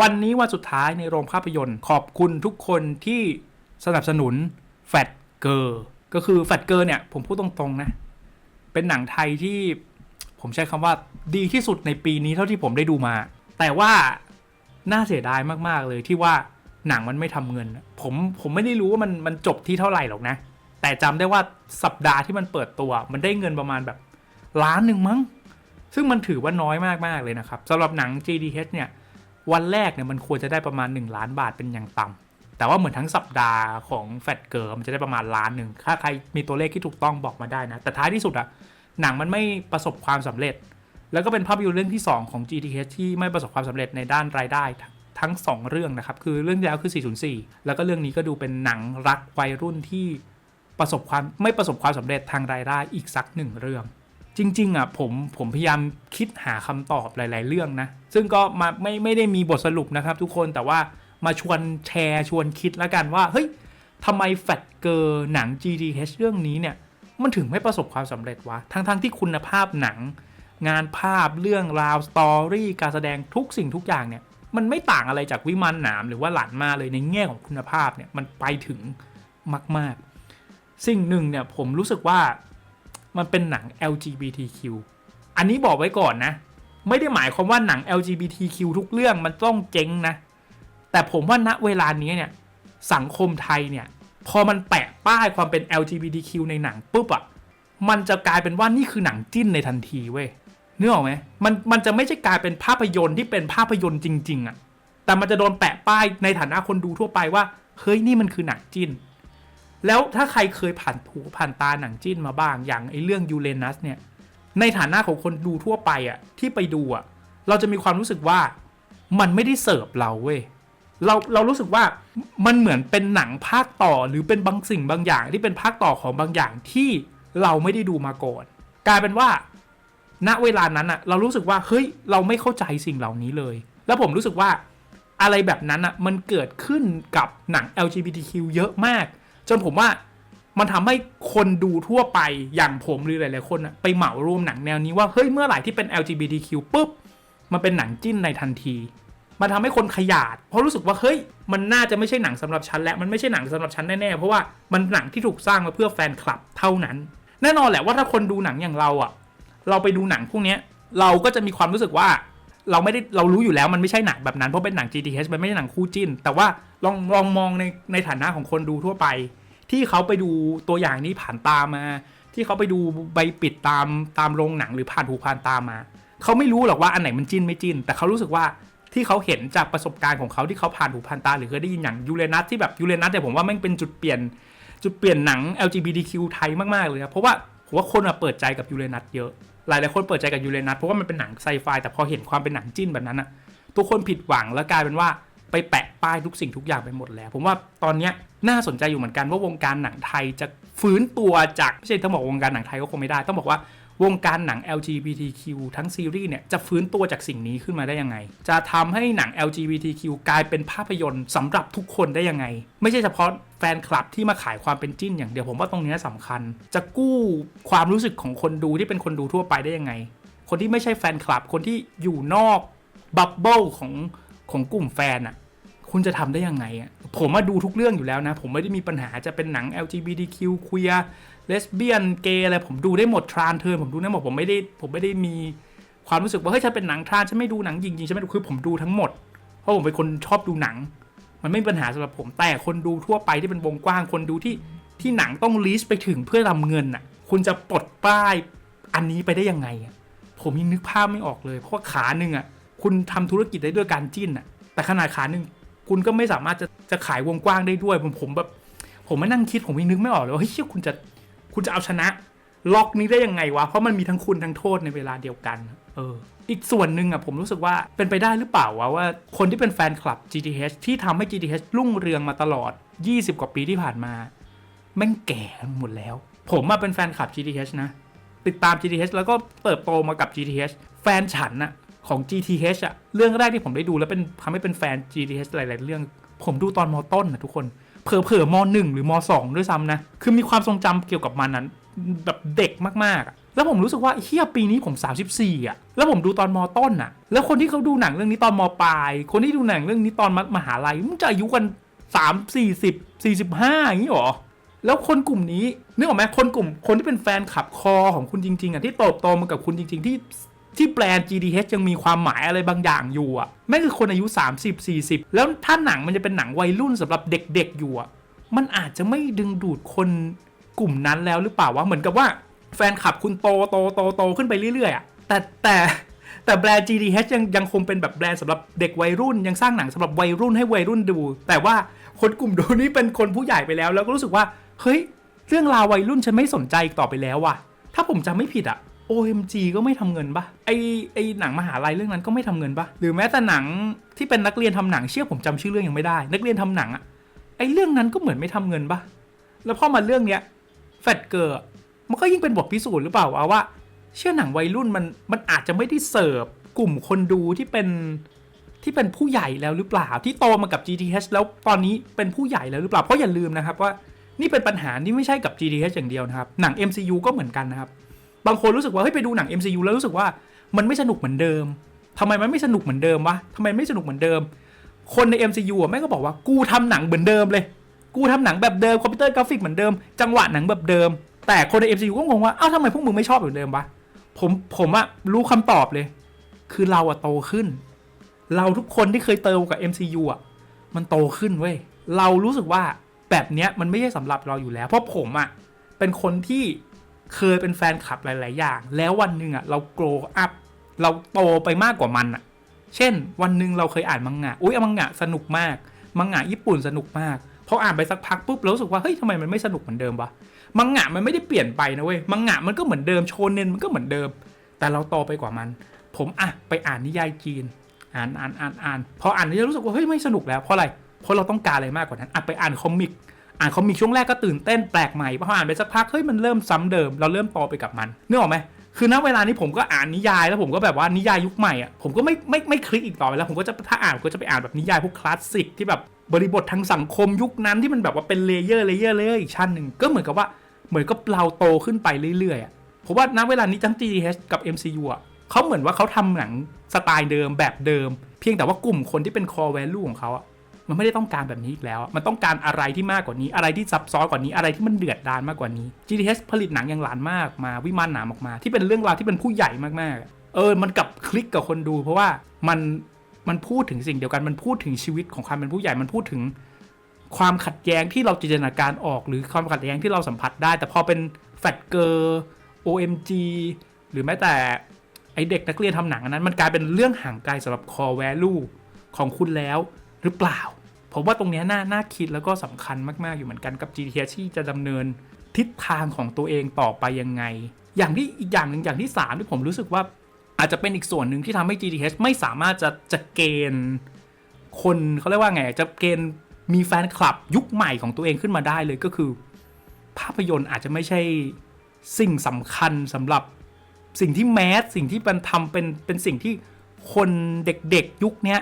วันนี้วันสุดท้ายในโรงภาพยนตร์ ขอบคุณทุกคนที่สนับสนุนแฟตเกอร์ก็คือแฟตเกอร์เนี่ย ผมพูดตรงๆนะ เป็นหนังไทยที่ผมใช้คำว่าดีที่สุดในปีนี้เท่าที่ผมได้ดูมา แต่ว่าน่าเสียดายมากๆเลยที่ว่าหนังมันไม่ทำเงิน ผมผมไม่ได้รู้ว่ามันมันจบที่เท่าไหร่หรอกนะ แต่จำได้ว่าสัปดาห์ที่มันเปิดตัว มันได้เงินประมาณแบบล้านหนึ่งมั้ง ซึ่งมันถือว่าน้อยมากๆเลยนะครับสำหรับหนัง GDH เนี่ย วันแรกเนี่ยมันควรจะได้ประมาณ 1 ล้านบาทเป็นอย่างต่ำแต่ว่าเหมือนทั้งสัปดาห์ของแฟตเกิร์มันจะได้ประมาณล้านหนึ่งถ้าใครมีตัวเลขที่ถูกต้องบอกมาได้นะ แต่ท้ายที่สุดอะหนังมันไม่ประสบความสำเร็จ แล้วก็เป็นภาพยนตร์เรื่องที่ 2 ของ GTH ที่ไม่ประสบความสำเร็จในด้านรายได้ทั้ง 2 เรื่องนะครับ คือเรื่องที่แล้วคือ 404 แล้วก็เรื่องนี้ก็ดูเป็นหนังรักวัยรุ่นที่ประสบความไม่ประสบความสำเร็จทางรายได้อีกสักหนึ่งเรื่อง จริงๆอะผมผมพยายามคิดหาคำตอบหลาย ๆ เรื่องนะ ซึ่งก็มาไม่ไม่ได้มีบทสรุปนะครับทุกคนแต่ว่ามาชวนแชร์ชวนคิดแล้วกันว่า เฮ้ยทำไมแฟตเกอร์หนัง GTH เรื่องนี้เนี่ย มันถึงไม่ประสบความสำเร็จวะ ทั้งๆทที่คุณภาพหนัง งานภาพเรื่องราวสตอรี่การแสดงทุกสิ่งทุกอย่างเนี่ย มันไม่ต่างอะไรจากวิมานหนามหรือว่าหลานมาเลยในแง่ของคุณภาพเนี่ย มันไปถึงมาก ๆ สิ่งหนึ่งเนี่ยผมรู้สึกว่า มันเป็นหนัง LGBTQ อันนี้บอกไว้ก่อนนะ ไม่ได้หมายความว่าหนัง LGBTQ ทุกเรื่องมันต้องเจ๊งนะ แต่ผมว่าณเวลานี้เนี่ย สังคมไทยเนี่ย พอมันแปะป้ายความเป็น LGBTQ ในหนังปุ๊บอะมันจะกลายเป็นว่านี่คือหนังจิ้นในทันทีเว้ยนึกออกไหมมันมันจะไม่ใช่กลายเป็นภาพยนตร์ที่เป็นภาพยนตร์จริง ๆอะแต่มันจะโดนแปะป้ายในฐานะคนดูทั่วไปว่า เฮ้ยนี่มันคือหนังจิ้น แล้วถ้าใครเคยผ่านหูผ่านตาหนังจิ้นมาบ้างอย่างไอ้เรื่องยูเรนัสเนี่ย ในฐานะของคนดูทั่วไปอะที่ไปดูอะเราจะมีความรู้สึกว่ามันไม่ได้เสิร์ฟเราเว้ยเราเรารู้สึกว่ามันเหมือนเป็นหนังภาคต่อหรือเป็นบางสิ่งบางอย่างที่เป็นภาคต่อของบางอย่างที่เราไม่ได้ดูมาก่อน กลายเป็นว่า ณเวลานั้นอะเรารู้สึกว่าเฮ้ยเราไม่เข้าใจสิ่งเหล่านี้เลย แล้วผมรู้สึกว่าอะไรแบบนั้นอะมันเกิดขึ้นกับหนัง LGBTQ เยอะมาก จนผมว่ามันทำให้คนดูทั่วไปอย่างผมหรือหลายๆคนอะไปเหมารวมหนังแนวนี้ว่า เฮ้ย เมื่อไหร่ที่เป็น LGBTQ ปุ๊บ มันเป็นหนังจิ้นในทันที มันทำให้คนขยาด เพราะรู้สึกว่าเฮ้ย มันน่าจะไม่ใช่หนังสำหรับฉันและมันไม่ใช่หนังสำหรับฉันแน่ๆ เพราะว่ามันหนังที่ถูกสร้างมาเพื่อแฟนคลับเท่านั้น แน่นอนแหละว่าถ้าคนดูหนังอย่างเราอะเราไปดูหนังพวกนี้เราก็จะมีความรู้สึกว่า เราไม่ได้เรารู้อยู่แล้วมันไม่ใช่หนังแบบนั้นเพราะเป็นหนัง GTH มันไม่ใช่หนังคู่จิ้น แต่ว่าลองลองมองในในฐานะของคนดูทั่วไป ที่เขาไปดูตัวอย่างนี้ผ่านตามา ที่เขาไปดูใบปิดตามตามโรงหนังหรือผ่านหูผ่านตามา เขาไม่รู้หรอกว่าอันไหนมันจิ้นไม่จิ้น แต่เขารู้สึกว่าที่เขาเห็นจากประสบการณ์ของเขาที่เขาผ่านหูผ่านตา หรือเคยได้ยินอย่างยูเรนัสที่แบบยูเรนัสเนี่ยผมว่าแม่งเป็นจุดเปลี่ยนจุดเปลี่ยนหนัง LGBTQ ไทยมากๆเลยครับเพราะว่าผมว่าคนเปิดใจกับยูเรนัสเยอะ หลายหลายคนเปิดใจกับยูเรนัสเพราะว่ามันเป็นหนังไซไฟแต่พอเห็นความเป็นหนังจิ้นแบบนั้นอะทุกคนผิดหวังแล้วกลายเป็นว่าไปแปะป้ายทุกสิ่งทุกอย่างไปหมดแล้ว ผมว่าตอนเนี้ยน่าสนใจอยู่เหมือนกันว่าวงการหนังไทยจะฟื้นตัวจากไม่ใช่ต้องบอกวงการหนังไทยก็คงไม่ได้ ต้องบอกว่า วงการหนัง LGBTQ ทั้งซีรีส์เนี่ยจะฟื้นตัวจากสิ่งนี้ขึ้นมาได้ยังไง จะทำให้หนัง LGBTQ กลายเป็นภาพยนตร์สำหรับทุกคนได้ยังไง ไม่ใช่เฉพาะแฟนคลับที่มาขายความเป็นจิ้นอย่างเดียวผมว่าตรงนี้สำคัญ จะกู้ความรู้สึกของคนดูที่เป็นคนดูทั่วไปได้ยังไง คนที่ไม่ใช่แฟนคลับคนที่อยู่นอกบับเบิลของของกลุ่มแฟนอะ คุณจะทำได้ยังไงอะผมมาดูทุกเรื่องอยู่แล้วนะ ผมไม่ได้มีปัญหาจะเป็นหนัง LGBTQ เคลียเลสเบี้ยนเกย์อะไรผมดูได้หมดทรานเทิร์ผมดูได้หมดผมไม่ได้ผมไม่ได้มีความรู้สึกว่าเฮ้ยฉันเป็นหนังทรานฉันไม่ดูหนังจริงๆฉันไม่ดูคือผมดูทั้งหมด เพราะผมเป็นคนชอบดูหนัง มันไม่มีปัญหาสำหรับผมแต่คนดูทั่วไปที่เป็นวงกว้างคนดูที่ที่หนังต้องลีสต์ไปถึงเพื่อทำเงินอะ คุณจะปลดป้ายอันนี้ไปได้ยังไงอะผมยังนึกภาพไม่ออกเลย เพราะว่าขาหนึ่งอะคุณทำธุรกิจได้ด้วยการจิ้นอะแต่ขนาดขาหนึ่ง คุณก็ไม่สามารถจะจะขายวงกว้างได้ด้วย ผมผมแบบผมม่นั่งคิดผมยังนึกไม่ออกเลยว่าเฮ้ยคุณจะคุณจะเอาชนะ ล็อกนี้ได้ยังไงวะ เพราะมันมีทั้งคุณทั้งโทษในเวลาเดียวกัน เออ อีกส่วนหนึ่งอะผมรู้สึกว่าเป็นไปได้หรือเปล่าวะว่าคนที่เป็นแฟนคลับ GTH ที่ทำให้ GTH รุ่งเรืองมาตลอด 20 กว่าปีที่ผ่านมา แม่งแก่หมดแล้ว ผมมาเป็นแฟนคลับ GTH นะ ติดตาม GTH แล้วก็เติบโตมากับ GTH แฟนฉันอะ ของ GTH อะเรื่องแรกที่ผมได้ดูแล้วเป็นทำให้เป็นแฟน GTH หลาย ๆ เรื่อง ผมดูตอนมต้นนะทุกคนเผลอๆมหนึ่งหรือมสองด้วยซ้ำนะ คือมีความทรงจำเกี่ยวกับมันนั้นแบบเด็กมากๆอะแล้วผมรู้สึกว่าเฮียปีนี้ผม 34 อะ แล้วผมดูตอนมต้นอะ แล้วคนที่เขาดูหนังเรื่องนี้ตอนมปลาย คนที่ดูหนังเรื่องนี้ตอนมหาลัยมันจะอายุกัน 3 40 45 อย่างนี้หรอ แล้วคนกลุ่มนี้นึกออกไหมคนกลุ่มคนที่เป็นแฟนขับคอของคุณจริง ๆอะที่โตโตมากับคุณจริง ๆ ที่ ที่แบรนด์ GDH ยังมีความหมายอะไรบางอย่างอยู่อะแม่คือคนอายุ 30 40 แล้วถ้าหนังมันจะเป็นหนังวัยรุ่นสำหรับเด็กๆอยู่อะมันอาจจะไม่ดึงดูดคนกลุ่มนั้นแล้วหรือเปล่าวะเหมือนกับว่าแฟนคลับคุณโตโตโตโตขึ้นไปเรื่อยๆอะแต่แต่แต่แบรนด์ GDH ยังยังคงเป็นแบบแบรนด์สำหรับเด็กวัยรุ่น ยังสร้างหนังสำหรับวัยรุ่นให้วัยรุ่นดู แต่ว่าคนกลุ่มดูนี่เป็นคนผู้ใหญ่ไปแล้ว แล้วก็รู้สึกว่า เฮ้ย เรื่องราววัยรุ่นฉันไม่สนใจอีกต่อไปแล้วว่ะ ถ้าผมจำไม่ผิดอะ OMG ก็ไม่ทำเงินปะไอไอหนังมหาลัยเรื่องนั้นก็ไม่ทำเงินปะหรือแม้แต่หนังที่เป็นนักเรียนทำหนังเชื่อผมจำชื่อเรื่องยังไม่ได้ นักเรียนทำหนังอะไอเรื่องนั้นก็เหมือนไม่ทำเงินปะแล้วพอมาเรื่องเนี้ยแฟดเกอร์มันก็ยิ่งเป็นบทพิสูจน์หรือเปล่าวะว่า เชื่อหนังวัยรุ่นมันมันอาจจะไม่ได้เสิร์ฟกลุ่มคนดูที่เป็นที่เป็นผู้ใหญ่แล้วหรือเปล่าที่โตมากับ GTH แล้วตอนนี้เป็นผู้ใหญ่แล้วหรือเปล่าเพราะอย่าลืมนะครับว่านี่เป็นปัญหาที่ไม่ใช่กับ GTH อย่างเดียวนะครับหนัง MCU ก็เหมือนกันนะครับ บางคนรู้สึกว่าเฮ้ยไปดูหนัง MCU แล้วรู้สึกว่ามันไม่สนุกเหมือนเดิมทำไมมันไม่สนุกเหมือนเดิมวะทำไมไม่สนุกเหมือนเดิม คนใน MCU อะแม่ก็บอกว่ากูทำหนังเหมือนเดิมเลย กูทำหนังแบบเดิมคอมพิวเตอร์กราฟิกเหมือนเดิม จังหวะหนังแบบเดิม แต่คนใน MCU ก็งงว่าอ้าวทำไมพวกมึงไม่ชอบแบบเดิมวะผมผมอะรู้คำตอบเลย คือเราอะโตขึ้น เราทุกคนที่เคยเติมกับ MCU อะมันโตขึ้นเว้ยเรารู้สึกว่าแบบเนี้ยมันไม่ใช่สำหรับเราอยู่แล้ว เพราะผมอะเป็นคนที่ เคยเป็นแฟนคลับหลาย ๆ อย่าง แล้ววันหนึ่งอะเราโกรอัพเราโตไปมากกว่ามันอะเช่น วันหนึ่งเราเคยอ่านมังงะอุ้ยมังงะสนุกมากมังงะญี่ปุ่นสนุกมากพออ่านไปสักพักปุ๊บเรารู้สึกว่าเฮ้ยทำไมมันไม่สนุกเหมือนเดิมวะมังงะมันไม่ได้เปลี่ยนไปนะเว้ยมังงะมันก็เหมือนเดิมโชเนนมันก็เหมือนเดิม แต่เราโตไปกว่ามัน ผมอะไปอ่านนิยายจีน อ่านอ่านอ่านอ่านพออ่านนิยายรู้สึกว่าเฮ้ยไม่สนุกแล้วเพราะอะไรเพราะเราต้องการอะไรมากกว่านั้นอะไปอ่านคอมิก อ่านคอมิกช่วงแรกก็ตื่นเต้นแปลกใหม่พออ่านไปสักพักเฮ้ยมันเริ่มซ้ำเดิม เราเริ่มโตไปกับมันนึกออกไหมคือณเวลานี้ผมก็อ่านนิยายแล้วผมก็แบบว่านิยายยุคใหม่อะผมก็ไม่ไม่ไม่คลิกอีกต่อไปแล้วผมก็จะถ้าอ่านก็จะไปอ่านแบบนิยายพวกคลาสสิกที่แบบบริบททางสังคมยุคนั้นที่มันแบบว่าเป็นเลเยอร์เลเยอร์เลเยอร์อีกชั้นหนึ่งก็เหมือนกับว่าเหมือนกับเราโตขึ้นไปเรื่อยๆอะผมว่าณเวลานี้ทั้ง GTH กับ MCU อะเขาเหมือนว่าเขาทำหนังสไตล์เดิมแบบเดิม เพียงแต่ว่ากลุ่มคนที่เป็น core value ของเขาอะ มันไม่ได้ต้องการแบบนี้อีกแล้ว มันต้องการอะไรที่มากกว่านี้ อะไรที่ซับซ้อนกว่านี้ อะไรที่มันเดือดดานมากกว่านี้ GTH ผลิตหนังอย่างหลานมากมาวิมานหนามออกมา ที่เป็นเรื่องราวที่เป็นผู้ใหญ่มากๆ เออ มันกลับคลิกกับคนดู เพราะว่ามัน มันพูดถึงสิ่งเดียวกัน มันพูดถึงชีวิตของความเป็นผู้ใหญ่ มันพูดถึงความขัดแย้งที่เราจินตนาการออก หรือความขัดแย้งที่เราสัมผัสได้ แต่พอเป็นแฟตเกอร์ OMG หรือแม้แต่ไอเด็กนักเรียนทำหนังอันนั้น มันกลายเป็นเรื่องห่างไกลสำหรับ core value ของคุณแล้ว หรือเปล่า ผมว่าตรงนี้น่าน่าคิดแล้วก็สำคัญมากๆอยู่เหมือนกันกับ GTH ที่จะดำเนินทิศทางของตัวเองต่อไปยังไง อย่างที่อีกอย่างหนึ่งอย่างที่สามที่ผมรู้สึกว่าอาจจะเป็นอีกส่วนหนึ่งที่ทำให้ GTH ไม่สามารถจะจะเกณฑ์คนเขาเรียกว่าไงจะเกณฑ์มีแฟนคลับยุคใหม่ของตัวเองขึ้นมาได้เลยก็คือ ภาพยนตร์อาจจะไม่ใช่สิ่งสำคัญสำหรับสิ่งที่แมสสิ่งที่มันทำเป็นเป็นสิ่งที่คนเด็กๆยุคเนี้ย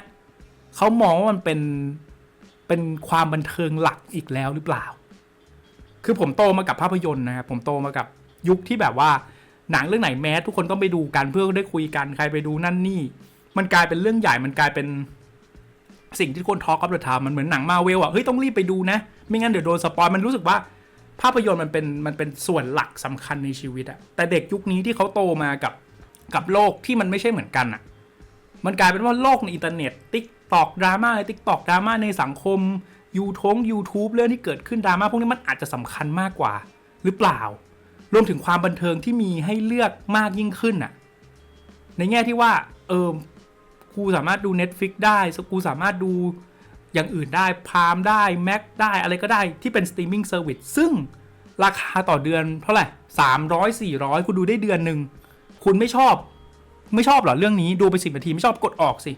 เขามองว่ามันเป็นเป็นความบันเทิงหลักอีกแล้วหรือเปล่า คือผมโตมากับภาพยนตร์นะครับผมโตมากับยุคที่แบบว่า หนังเรื่องไหนแมสทุกคนต้องไปดูกันเพื่อได้คุยกันใครไปดูนั่นนี่ มันกลายเป็นเรื่องใหญ่มันกลายเป็นสิ่งที่คนทอล์กกับเดอะไทม์มันเหมือนหนังมาเวลอะเฮ้ยต้องรีบไปดูนะ ไม่งั้นเดี๋ยวโดนสปอยมันรู้สึกว่าภาพยนตร์มันเป็นมันเป็นส่วนหลักสำคัญในชีวิตอะแต่เด็กยุคนี้ที่เขาโตมากับกับโลกที่มันไม่ใช่เหมือนกันอะมันกลายเป็นว่าโลกในอินเทอร์เน็ตติ๊ก ตอกดราม่าในติ๊กตอกดราม่าในสังคมยูทง YouTube เรื่องที่เกิดขึ้นดราม่าพวกนี้มันอาจจะสำคัญมากกว่า หรือเปล่า รวมถึงความบันเทิงที่มีให้เลือกมากยิ่งขึ้นน่ะ ในแง่ที่ว่า เออกูสามารถดู Netflix ได้กูสามารถดูอย่างอื่นได้พามได้แม็กได้อะไรก็ได้ที่เป็นสตรีมมิ่งเซอร์วิสซึ่งราคาต่อเดือนเท่าไหร่สามร้อยสี่ร้อยคุณดูได้เดือนหนึ่ง คุณไม่ชอบ ไม่ชอบเหรอเรื่องนี้ดูไปสิบนาทีไม่ชอบกดออกสิ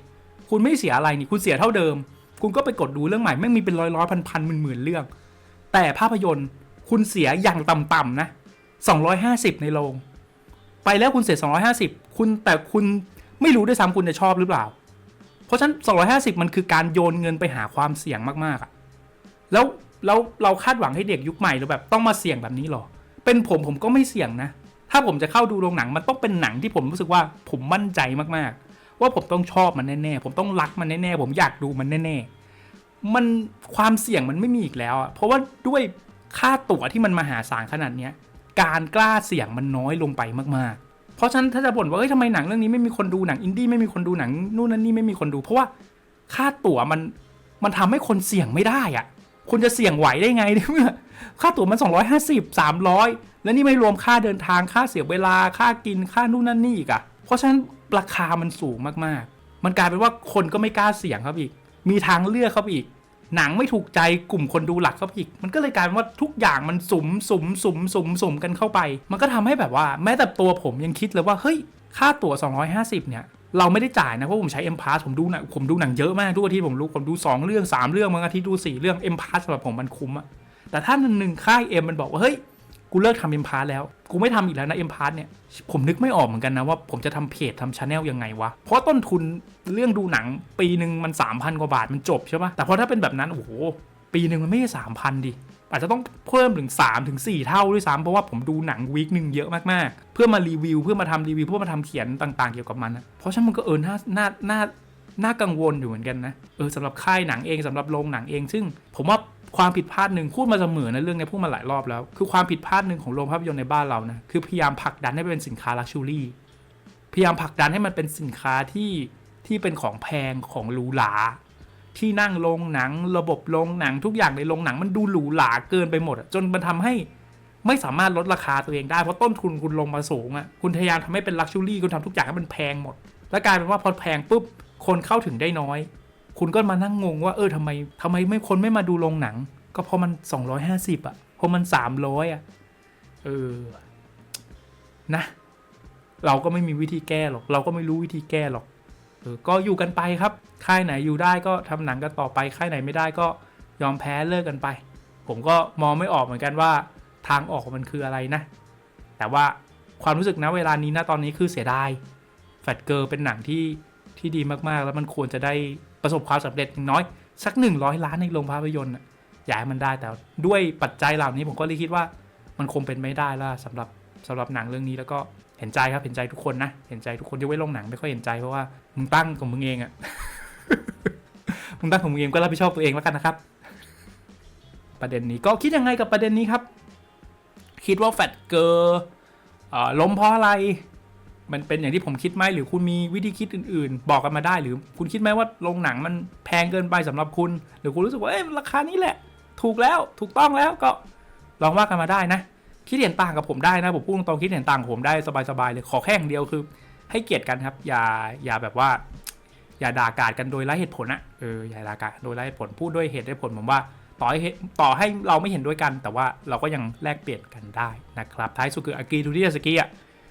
คุณไม่เสียอะไรนี่คุณเสียเท่าเดิม คุณก็ไปกดดูเรื่องใหม่แม่งมีเป็นร้อยร้อยพันพันหมื่นหมื่นเรื่อง แต่ภาพยนตร์คุณเสียอย่างต่ำๆนะสองร้อยห้าสิบในโรงไปแล้วคุณเสียสองร้อยห้าสิบคุณแต่คุณไม่รู้ด้วยซ้ำคุณจะชอบหรือเปล่า เพราะฉะนั้นสองร้อยห้าสิบมันคือการโยนเงินไปหาความเสี่ยงมากๆอะแล้วแล้วเราคาดหวังให้เด็กยุคใหม่เราแบบต้องมาเสี่ยงแบบนี้หรอ เป็นผมผมก็ไม่เสี่ยงนะ ถ้าผมจะเข้าดูโรงหนังมันต้องเป็นหนังที่ผมรู้สึกว่าผมมั่นใจมากๆ ว่าผมต้องชอบมันแน่ๆ ผมต้องรักมันแน่ๆ ผมอยากดูมันแน่ๆ มันความเสี่ยงมันไม่มีอีกแล้วอะเพราะว่าด้วยค่าตั๋วที่มันมหาศาลขนาดเนี้ยการกล้าเสี่ยงมันน้อยลงไปมากๆ เพราะฉะนั้นถ้าจะบ่นว่าเอ้ยทำไมหนังเรื่องนี้ไม่มีคนดูหนังอินดี้ไม่มีคนดูหนังนู่นนั่นนี่ไม่มีคนดู เพราะว่าค่าตั๋วมันมันทำให้คนเสี่ยงไม่ได้อะคุณจะเสี่ยงไหวได้ไงเมื่อค่าตั๋วมัน 250 300 แล้วนี่ไม่รวมค่าเดินทางค่าเสียเวลาค่ากินค่านู่นนั่นนี่อีกอะเพราะฉะนั้น ราคามันสูงมากๆ มันกลายเป็นว่าคนก็ไม่กล้าเสี่ยงครับอีก มีทางเลือกครับอีก หนังไม่ถูกใจกลุ่มคนดูหลักครับอีก มันก็เลยกลายเป็นว่าทุกอย่างมันสุมสุมสุมสุมสุมกันเข้าไป มันก็ทำให้แบบว่าแม้แต่ตัวผมยังคิดเลยว่าเฮ้ยค่าตั๋ว 250 เนี่ยเราไม่ได้จ่ายนะเพราะผมใช้ M Pass ผมดูหนังผมดูหนังเยอะมากทุกอาทิตย์ผมรู้ผมดู 2 เรื่อง 3 เรื่องบางอาทิตย์ดู 4 เรื่อง M Pass สำหรับผมมันคุ้มอะแต่ถ้าหนึ่งค่าย M มันบอกว่าเฮ้ย กูเลิกทำ M Pass แล้ว กูไม่ทำอีกแล้วนะ M Pass เนี่ย ผมนึกไม่ออกเหมือนกันนะว่าผมจะทำเพจทำชาแนลยังไงวะ เพราะต้นทุนเรื่องดูหนังปีหนึ่งมัน 3,000 กว่าบาทมันจบใช่ปะแต่พอถ้าเป็นแบบนั้นโอ้โหปีหนึ่งมันไม่ใช่3,000ดิอาจจะต้องเพิ่มถึง3ถึง4เท่าด้วยซ้ำเพราะว่าผมดูหนังวีคหนึ่งเยอะมากๆ เพื่อมารีวิวเพื่อมาทำรีวิวเพื่อมาทำเขียนต่าง ๆ เกี่ยวกับมันนะเพราะฉะนั้นมันก็เออน่าน่าน่าน่ากังวลอยู่เหมือนกันนะ เออสำหรับค่ายหนังเองสำหรับโรงหนังเอง ซึ่งผมว่า ความผิดพลาดหนึ่งพูดมาเสมอนะเรื่องนี้พูดมาหลายรอบแล้ว คือความผิดพลาดหนึ่งของโรงภาพยนตร์ในบ้านเรานะคือพยายามผลักดันให้เป็นสินค้าลักชูรี่พยายามผลักดันให้มันเป็นสินค้าที่ที่เป็นของแพงของหรูหราที่นั่งโรงหนัง ระบบโรงหนังทุกอย่างในโรงหนังมันดูหรูหราเกินไปหมด จนมันทำให้ไม่สามารถลดราคาตัวเองได้ เพราะต้นทุนคุณลงมาสูงอะคุณพยายามทำให้เป็นลักชูรี่คุณทำทุกอย่างให้มันแพงหมด แล้วกลายเป็นว่าพอแพงปุ๊บคนเข้าถึงได้น้อย คุณก็มานั่งงงว่าเออทำไมทำไมไม่คนไม่มาดูโรงหนัง ก็เพราะมัน 250 อะเพราะมัน 300 อะ เออ นะ เราก็ไม่มีวิธีแก้หรอก เราก็ไม่รู้วิธีแก้หรอกเออก็อยู่กันไปครับ ค่ายไหนอยู่ได้ก็ทำหนังกันต่อไป ค่ายไหนไม่ได้ก็ยอมแพ้เลิกกันไป ผมก็มองไม่ออกเหมือนกันว่า ทางออกมันคืออะไรนะ แต่ว่าความรู้สึกนะเวลานี้นะตอนนี้คือเสียดายแฟตเกอร์เป็นหนังที่ที่ดีมากๆ แล้วมันควรจะได้ ประสบความสำเร็จน้อย สักหนึ่งร้อยล้านในโรงภาพยนตร์อยากให้มันได้แต่ด้วยปัจจัยเหล่านี้ผมก็เลยคิดว่ามันคงเป็นไม่ได้แล้วสำหรับสำหรับหนังเรื่องนี้แล้วก็เห็นใจครับเห็นใจทุกคนนะเห็นใจทุกคนที่ไว้ลงหนังไม่ค่อยเห็นใจเพราะว่ามึงตั้งของมึงเองอะมึงตั้งของมึงเองก็รับผิดชอบตัวเองแล้วกันนะครับ ประเด็นนี้ก็คิดยังไงกับประเด็นนี้ครับ คิดว่าแฟตเกอร์ล้มเพราะอะไร มันเป็นอย่างที่ผมคิดไหมหรือคุณมีวิธีคิดอื่นๆ บอกกันมาได้ หรือคุณคิดไหมว่าโรงหนังมันแพงเกินไปสำหรับคุณ หรือคุณรู้สึกว่าเอ้ยราคานี้แหละ ถูกแล้วถูกต้องแล้วก็ลองว่ากันมาได้นะ คิดเห็นต่างกับผมได้นะผมพูดตรงๆคิดเห็นต่างผมได้สบายๆเลยขอแค่อย่างเดียวคือ ให้เกียรติกันครับ อย่าอย่าแบบว่า อย่าด่ากาดกันโดยไร้เหตุผลอะเอออย่าด่ากาดโดยไร้เหตุผลพูดด้วยเหตุด้วยผลผมว่าต่อให้ต่อให้เราไม่เห็นด้วยกัน แต่ว่าเราก็ยังแลกเปลี่ยนกันได้นะครับท้ายสุดคืออากีทูที่สกีอะ